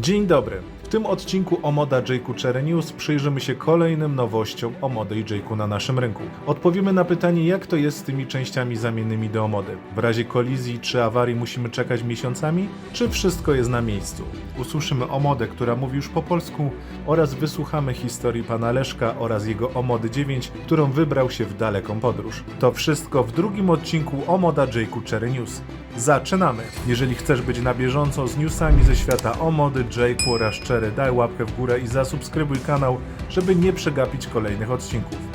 Dzień dobry. W tym odcinku o moda Jake'u Cherry News przyjrzymy się kolejnym nowościom o mody i Jake'u na naszym rynku. Odpowiemy na pytanie, jak to jest z tymi częściami zamiennymi do omody. W razie kolizji czy awarii musimy czekać miesiącami, czy wszystko jest na miejscu? Usłyszymy o modę, która mówi już po polsku oraz wysłuchamy historii pana Leszka oraz jego omody 9, którą wybrał się w daleką podróż. To wszystko w drugim odcinku o moda Jake'u Cherry News. Zaczynamy! Jeżeli chcesz być na bieżąco z newsami ze świata o mody, Jake'u oraz Cherry, daj łapkę w górę i zasubskrybuj kanał, żeby nie przegapić kolejnych odcinków.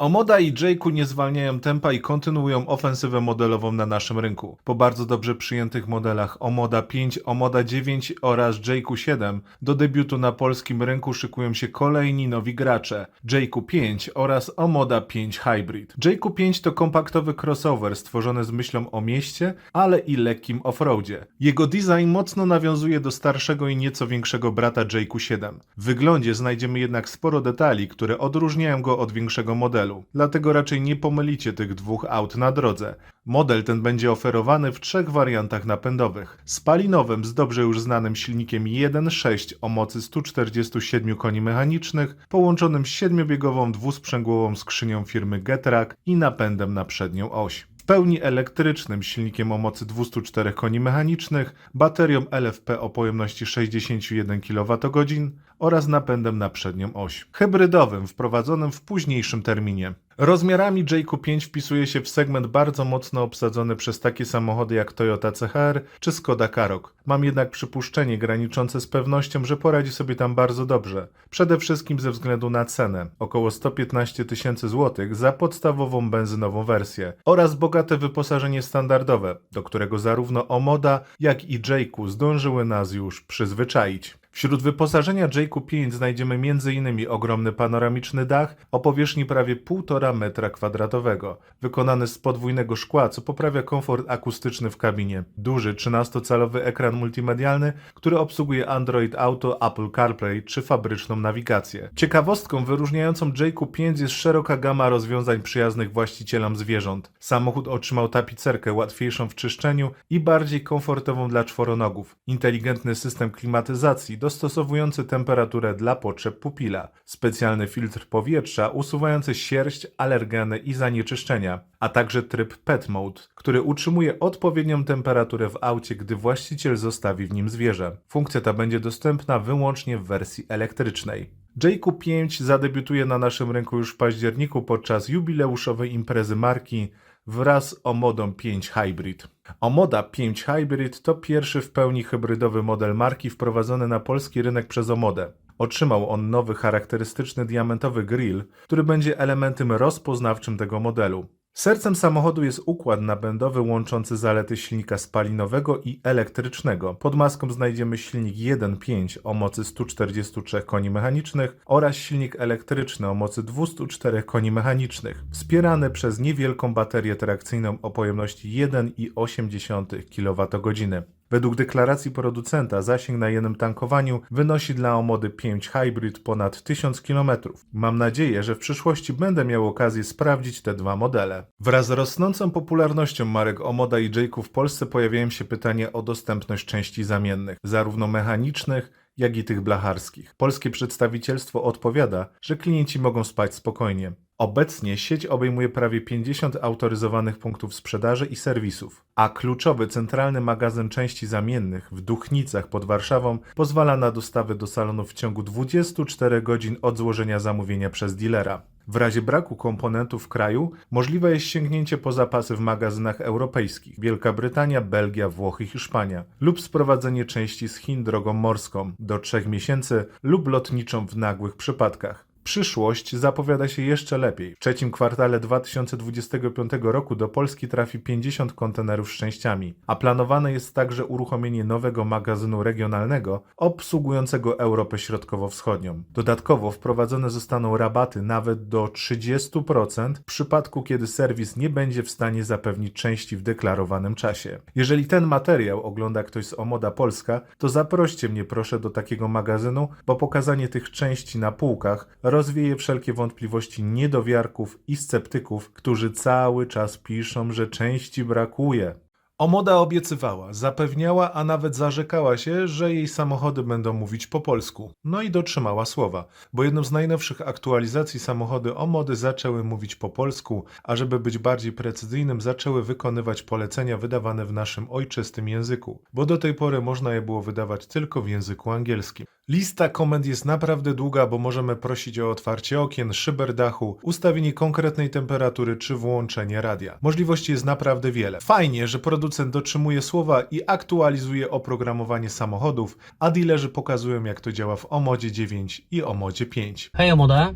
Omoda i Jake'u nie zwalniają tempa i kontynuują ofensywę modelową na naszym rynku. Po bardzo dobrze przyjętych modelach Omoda 5, Omoda 9 oraz Jake'u 7 do debiutu na polskim rynku szykują się kolejni nowi gracze Jake'u 5 oraz Omoda 5 Hybrid. Jake'u 5 to kompaktowy crossover stworzony z myślą o mieście, ale i lekkim offroadzie. Jego design mocno nawiązuje do starszego i nieco większego brata Jake'u 7. W wyglądzie znajdziemy jednak sporo detali, które odróżniają go od większego modelu. Dlatego raczej nie pomylicie tych dwóch aut na drodze. Model ten będzie oferowany w trzech wariantach napędowych. Spalinowym z dobrze już znanym silnikiem 1.6 o mocy 147 koni mechanicznych, połączonym z siedmiobiegową dwusprzęgłową skrzynią firmy Getrack i napędem na przednią oś. Pełni elektrycznym silnikiem o mocy 204 koni mechanicznych, baterią LFP o pojemności 61 kWh oraz napędem na przednią oś. Hybrydowym wprowadzonym w późniejszym terminie. Rozmiarami Jake'u 5 wpisuje się w segment bardzo mocno obsadzony przez takie samochody jak Toyota CHR czy Skoda Karoq. Mam jednak przypuszczenie graniczące z pewnością, że poradzi sobie tam bardzo dobrze. Przede wszystkim ze względu na cenę, około 115 tysięcy złotych za podstawową benzynową wersję oraz bogate wyposażenie standardowe, do którego zarówno Omoda, jak i Jake'u zdążyły nas już przyzwyczaić. Wśród wyposażenia Jake'u 5 znajdziemy m.in. ogromny panoramiczny dach o powierzchni prawie 1,5 metra kwadratowego, wykonany z podwójnego szkła, co poprawia komfort akustyczny w kabinie. Duży 13-calowy ekran multimedialny, który obsługuje Android Auto, Apple CarPlay czy fabryczną nawigację. Ciekawostką wyróżniającą Jake'u 5 jest szeroka gama rozwiązań przyjaznych właścicielom zwierząt. Samochód otrzymał tapicerkę łatwiejszą w czyszczeniu i bardziej komfortową dla czworonogów. Inteligentny system klimatyzacji dostosowujący temperaturę dla potrzeb pupila, specjalny filtr powietrza usuwający sierść, alergeny i zanieczyszczenia, a także tryb Pet Mode, który utrzymuje odpowiednią temperaturę w aucie, gdy właściciel zostawi w nim zwierzę. Funkcja ta będzie dostępna wyłącznie w wersji elektrycznej. Jake'u 5 zadebiutuje na naszym rynku już w październiku podczas jubileuszowej imprezy marki wraz z Omodą 5 Hybrid. Omoda 5 Hybrid to pierwszy w pełni hybrydowy model marki wprowadzony na polski rynek przez Omodę. Otrzymał on nowy charakterystyczny diamentowy grill, który będzie elementem rozpoznawczym tego modelu. Sercem samochodu jest układ napędowy łączący zalety silnika spalinowego i elektrycznego. Pod maską znajdziemy silnik 1.5 o mocy 143 koni mechanicznych oraz silnik elektryczny o mocy 204 koni mechanicznych, wspierany przez niewielką baterię trakcyjną o pojemności 1,8 kWh. Według deklaracji producenta zasięg na jednym tankowaniu wynosi dla Omody 5 Hybrid ponad 1000 km. Mam nadzieję, że w przyszłości będę miał okazję sprawdzić te dwa modele. Wraz z rosnącą popularnością marek Omoda i Jake'u w Polsce pojawiają się pytania o dostępność części zamiennych, zarówno mechanicznych, jak i tych blacharskich. Polskie przedstawicielstwo odpowiada, że klienci mogą spać spokojnie. Obecnie sieć obejmuje prawie 50 autoryzowanych punktów sprzedaży i serwisów, a kluczowy centralny magazyn części zamiennych w Duchnicach pod Warszawą pozwala na dostawy do salonów w ciągu 24 godzin od złożenia zamówienia przez dealera. W razie braku komponentów w kraju możliwe jest sięgnięcie po zapasy w magazynach europejskich Wielka Brytania, Belgia, Włochy, Hiszpania lub sprowadzenie części z Chin drogą morską do 3 miesięcy lub lotniczą w nagłych przypadkach. Przyszłość zapowiada się jeszcze lepiej. W trzecim kwartale 2025 roku do Polski trafi 50 kontenerów z częściami, a planowane jest także uruchomienie nowego magazynu regionalnego obsługującego Europę Środkowo-Wschodnią. Dodatkowo wprowadzone zostaną rabaty nawet do 30% w przypadku, kiedy serwis nie będzie w stanie zapewnić części w deklarowanym czasie. Jeżeli ten materiał ogląda ktoś z Omoda Polska, to zaproście mnie proszę do takiego magazynu, bo pokazanie tych części na półkach rozwieje wszelkie wątpliwości niedowiarków i sceptyków, którzy cały czas piszą, że części brakuje. Omoda obiecywała, zapewniała, a nawet zarzekała się, że jej samochody będą mówić po polsku. No i dotrzymała słowa, bo jedną z najnowszych aktualizacji samochody Omody zaczęły mówić po polsku, a żeby być bardziej precyzyjnym, zaczęły wykonywać polecenia wydawane w naszym ojczystym języku, bo do tej pory można je było wydawać tylko w języku angielskim. Lista komend jest naprawdę długa, bo możemy prosić o otwarcie okien, szyber dachu, ustawienie konkretnej temperatury czy włączenie radia. Możliwości jest naprawdę wiele. Fajnie, że producent dotrzymuje słowa i aktualizuje oprogramowanie samochodów, a dealerzy pokazują jak to działa w Omodzie 9 i Omodzie 5. Hej, Omoda,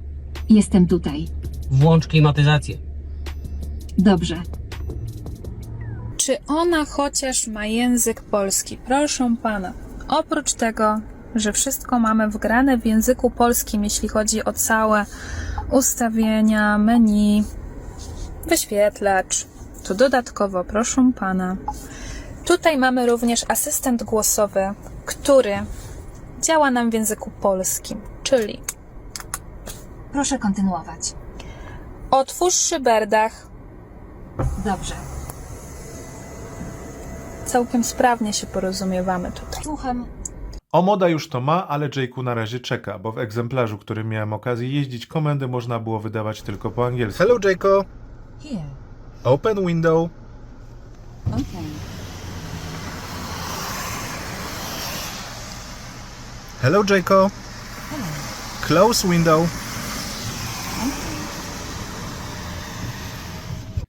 Jestem tutaj. włącz klimatyzację. Dobrze. Czy ona chociaż ma język polski? Proszę pana. Oprócz tego, że wszystko mamy wgrane w języku polskim, jeśli chodzi o całe ustawienia, menu, wyświetlacz, to dodatkowo, proszę pana. Tutaj mamy również asystent głosowy, który działa nam w języku polskim, czyli Proszę kontynuować. otwórz szyberdach, Dobrze. całkiem sprawnie się porozumiewamy tutaj. Słucham. Omoda już to ma, ale Jake'u na razie czeka, bo w egzemplarzu, którym miałem okazję jeździć, komendy można było wydawać tylko po angielsku. Hello Jaco, Here. Open window. Okay. Hello Jaco, Hello. close window.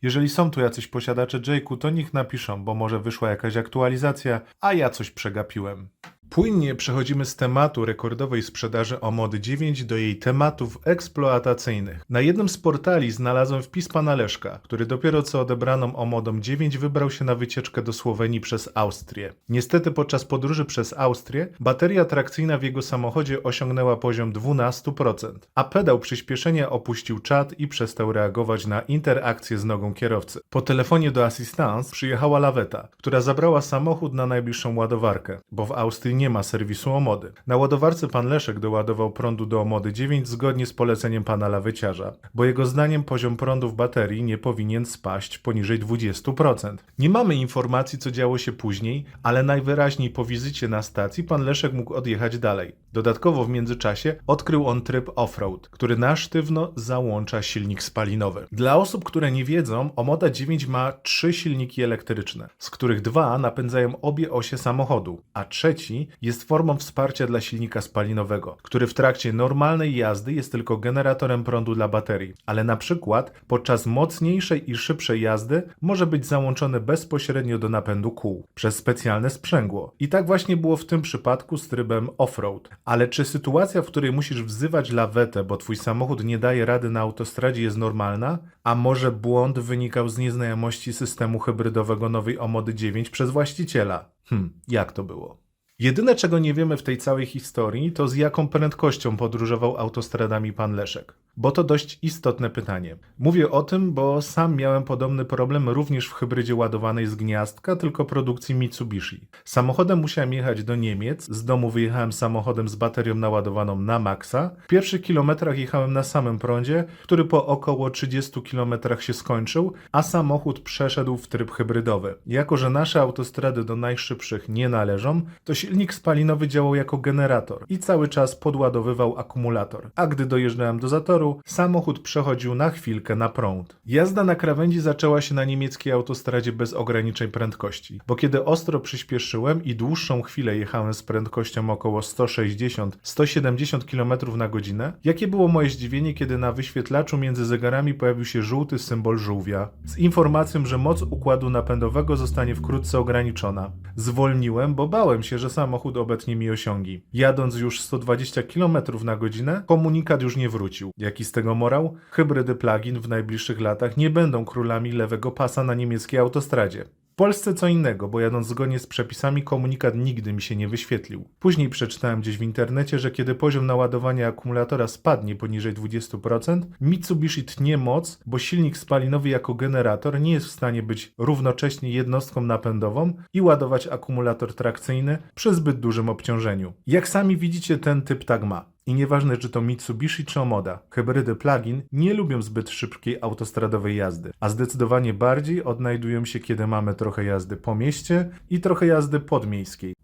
Jeżeli są tu jacyś posiadacze Jake'u, to niech napiszą, bo może wyszła jakaś aktualizacja, a ja coś przegapiłem. Płynnie przechodzimy z tematu rekordowej sprzedaży Omody 9 do jej tematów eksploatacyjnych. Na jednym z portali znalazłem wpis pana Leszka, który dopiero co odebraną Omodą 9 wybrał się na wycieczkę do Słowenii przez Austrię. Niestety podczas podróży przez Austrię bateria trakcyjna w jego samochodzie osiągnęła poziom 12%, a pedał przyspieszenia opuścił czat i przestał reagować na interakcję z nogą kierowcy. Po telefonie do Assistance przyjechała laweta, która zabrała samochód na najbliższą ładowarkę, bo w Austrii nie ma serwisu Omody. Na ładowarce pan Leszek doładował prądu do Omody 9 zgodnie z poleceniem pana laweciarza, bo jego zdaniem poziom prądu w baterii nie powinien spaść poniżej 20%. Nie mamy informacji, co działo się później, ale najwyraźniej po wizycie na stacji pan Leszek mógł odjechać dalej. Dodatkowo w międzyczasie odkrył on tryb off-road, który na sztywno załącza silnik spalinowy. Dla osób, które nie wiedzą, Omoda 9 ma trzy silniki elektryczne, z których dwa napędzają obie osie samochodu, a trzeci jest formą wsparcia dla silnika spalinowego, który w trakcie normalnej jazdy jest tylko generatorem prądu dla baterii, ale na przykład podczas mocniejszej i szybszej jazdy może być załączony bezpośrednio do napędu kół przez specjalne sprzęgło. I tak właśnie było w tym przypadku z trybem off-road. Ale czy sytuacja, w której musisz wzywać lawetę, bo twój samochód nie daje rady na autostradzie jest normalna? A może błąd wynikał z nieznajomości systemu hybrydowego nowej Omody 9 przez właściciela? Hm, jak to było? Jedyne, czego nie wiemy w tej całej historii, to z jaką prędkością podróżował autostradami pan Leszek. Bo to dość istotne pytanie. Mówię o tym, bo sam miałem podobny problem również w hybrydzie ładowanej z gniazdka, tylko produkcji Mitsubishi. Samochodem musiałem jechać do Niemiec, z domu wyjechałem samochodem z baterią naładowaną na maksa. W pierwszych kilometrach jechałem na samym prądzie, który po około 30 kilometrach się skończył, a samochód przeszedł w tryb hybrydowy. Jako, że nasze autostrady do najszybszych nie należą, to silnik spalinowy działał jako generator i cały czas podładowywał akumulator. A gdy dojeżdżałem do zatoru, samochód przechodził na chwilkę na prąd. Jazda na krawędzi zaczęła się na niemieckiej autostradzie bez ograniczeń prędkości, bo kiedy ostro przyspieszyłem i dłuższą chwilę jechałem z prędkością około 160-170 km na godzinę, jakie było moje zdziwienie, kiedy na wyświetlaczu między zegarami pojawił się żółty symbol żółwia z informacją, że moc układu napędowego zostanie wkrótce ograniczona. Zwolniłem, bo bałem się, że samochód obetnie mi osiągi. Jadąc już 120 km na godzinę, komunikat już nie wrócił. Jaki z tego morał? Hybrydy plug-in w najbliższych latach nie będą królami lewego pasa na niemieckiej autostradzie. W Polsce co innego, bo jadąc zgodnie z przepisami komunikat nigdy mi się nie wyświetlił. Później przeczytałem gdzieś w internecie, że kiedy poziom naładowania akumulatora spadnie poniżej 20%, Mitsubishi tnie moc, bo silnik spalinowy jako generator nie jest w stanie być równocześnie jednostką napędową i ładować akumulator trakcyjny przy zbyt dużym obciążeniu. Jak sami widzicie, ten typ tak ma. I nieważne, czy to Mitsubishi czy Omoda, hybrydy plug-in nie lubią zbyt szybkiej autostradowej jazdy, a zdecydowanie bardziej odnajdują się, kiedy mamy trochę jazdy po mieście i trochę jazdy podmiejskiej.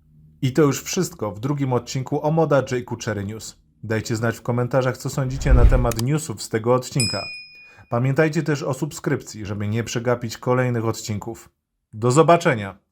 I to już wszystko w drugim odcinku Omoda Jayku Cherry News. Dajcie znać w komentarzach, co sądzicie na temat newsów z tego odcinka. Pamiętajcie też o subskrypcji, żeby nie przegapić kolejnych odcinków. Do zobaczenia!